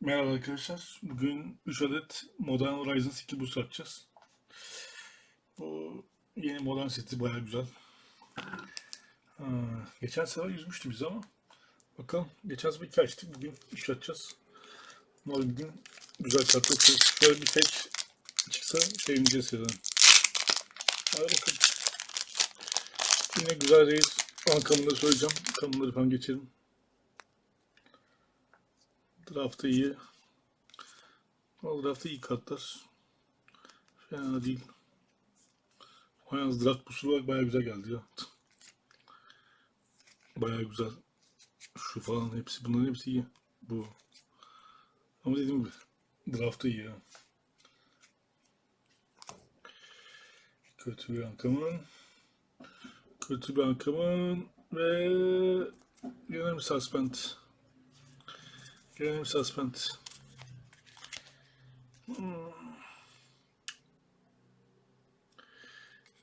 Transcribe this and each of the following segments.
Merhaba arkadaşlar. Bugün 3 adet Modern Horizons 2 boost atacağız. Bu yeni modern seti bayağı güzel. Ha, geçen sefer yüzmüştü bizi ama bakalım. Geçen sefer 2 açtık. Bugün 3 atacağız. Umarım bugün güzel kartlar çıkarız. Şöyle bir tek çıksa sevineceğiz ya. Hadi bakalım. Yine güzel reis. Ankamını söyleyeceğim. Kanunları falan geçelim. Draft'ta iyi. O draft'ta iyi kartlar. Fena değil. O yalnız draft pusulu olarak bayağı güzel geldi ya. Bayağı güzel. Şu falan hepsi bunların hepsi iyi. Bu. Ama dediğim gibi draft'ta iyi ya. Kötü bir ankamın. Kötü bir ankamın ve yine bir suspend. Gelelim suspend. Hmm.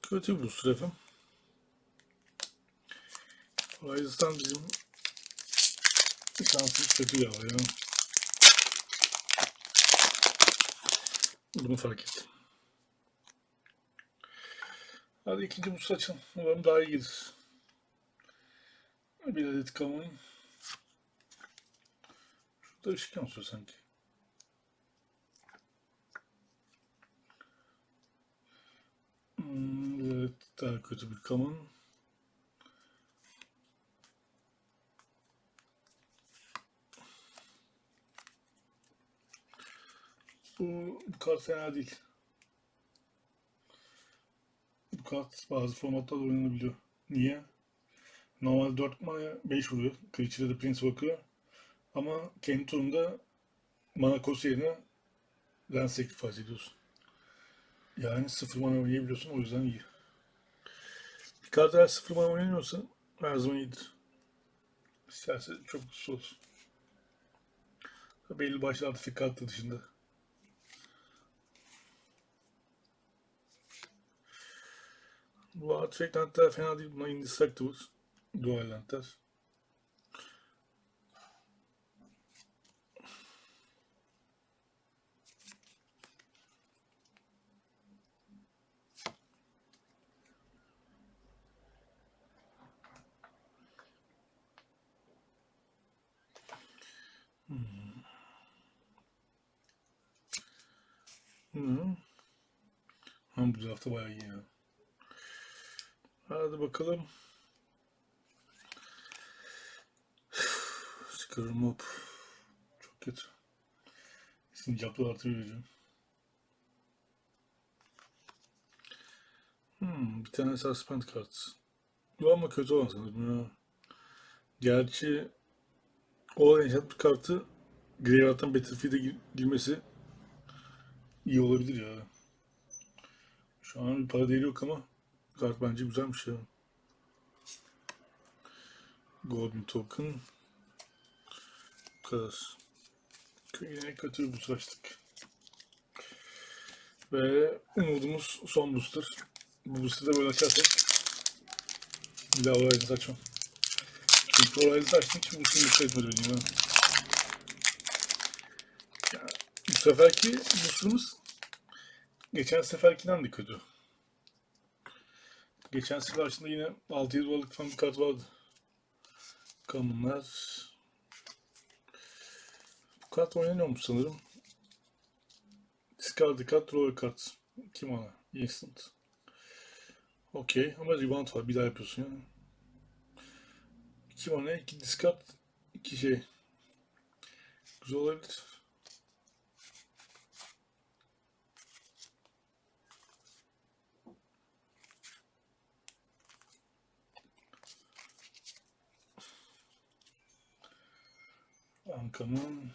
Kötü bu sürefim. Horizon bizim şansımız kötü ya ya. Bunu fark ettim. Hadi ikinci boost açalım. Umarım daha iyi gelir. Bir adet kamuoyu. Şurada ışık sanki. Hmm, evet, daha kötü bir kamun. Bu, bu kart fena değil. Bu kart bazı formatlarda oynanabiliyor. Niye? Normal 4 mana 5 vuruyor. Creature'da da Prince bakıyor. Ama kendi turunda mana kosu yerine Lens Sacrifice ediyorsun. Yani sıfır mana oynayabiliyorsun o yüzden iyi. Bir kart sıfır mana oynamıyorsa her zaman iyidir. İsterse çok güçlü olsun. Belli başlı artifik kartı dışında. Bu artifact lentler fena değil. Bunlar indestructible. Dual lentler. Hı. Ama bu hafta bayağı iyi ya. Hadi bakalım. Çıkarım hop. Çok kötü. Sincaplı artı vereceğim. Hmm, bir tane suspend kart. Bu ama kötü olan sanırım ya. Gerçi o enchant kartı Graveyard'dan Battlefield'e gir- girmesi iyi olabilir ya. Şu an bir para değeri yok ama kart bence güzelmiş ya. Golden Token. Bu kadar. Yine kötü bir booster açtık. Ve umudumuz son booster. Bu booster'ı da böyle açarsak bir daha Horizon açmam. Açtım hiç booster mutlu etmedi beni ya. Ya, Bu seferki booster'ımız geçen seferkinden de kötü. Geçen sefer aslında yine 6-7 dolarlık falan bir kart vardı. Kanunlar. Bu kart oynanıyormuş sanırım. Discard card, draw card. Kim ona? Instant. Okey ama rebound var. Bir daha yapıyorsun yani. İki mana, iki discard, iki şey. Güzel olabilir. Ankamın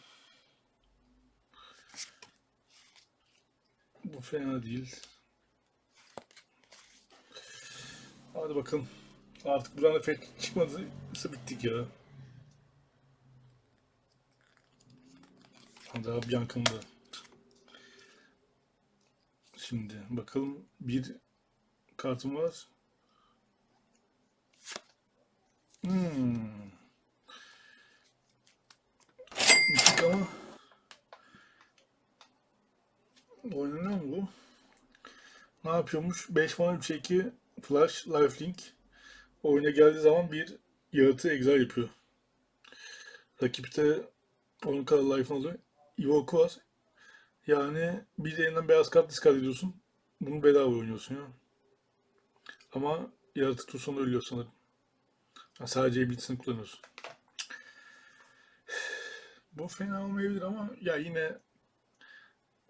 bu fena değil. Hadi bakalım. Artık buradan da fet çıkmadıysa bittik ya. Daha Bianca'nın Şimdi bakalım bir kartım var. Hmm. Müthiş ama Oynanıyor mu bu? Ne yapıyormuş? 5 mana 3 2 Flash Lifelink. Oyuna geldiği zaman bir yaratığı exile yapıyor. Rakipte onun kadar life'ın oluyor. Evoke'u var. Yani bir elinden beyaz kart discard ediyorsun. Bunu bedava oynuyorsun ya. Ama yaratık tutsan ölüyor sanırım. Ha, sadece ability'sini kullanıyorsun. Bu fena olmayabilir ama ya yine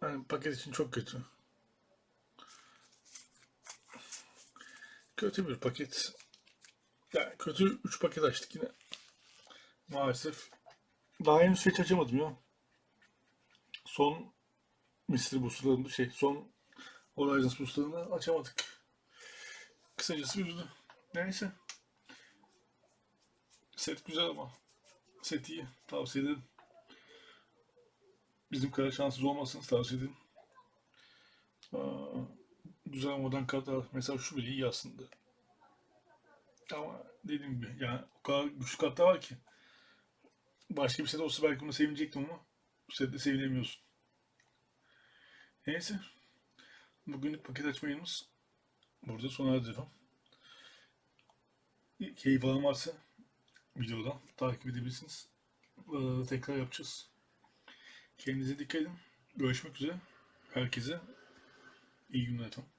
hani paket için çok kötü. Kötü bir paket. Ya kötü 3 paket açtık yine. Maalesef. Daha henüz hiç açamadım ya. Son Mystery Booster'larını şey son Horizons Booster'ını açamadık. Kısacası üzdü. Neyse. Set güzel ama. Set iyi. Tavsiye ederim. Bizim kadar şanssız olmasını tavsiye ederim. Aa, güzel modern kartlar. Mesela şu bile iyi aslında. Ama dediğim gibi yani o kadar güçlü kartlar var ki. Başka bir set olsa belki bunu sevinecektim ama bu sette sevinemiyorsun. Neyse. Bugünlük paket açma yayınımız burada sona erdi. Keyif alan varsa videodan takip edebilirsiniz. Ee, tekrar yapacağız. Kendinize dikkat edin. Görüşmek üzere. Herkese iyi günler efendim.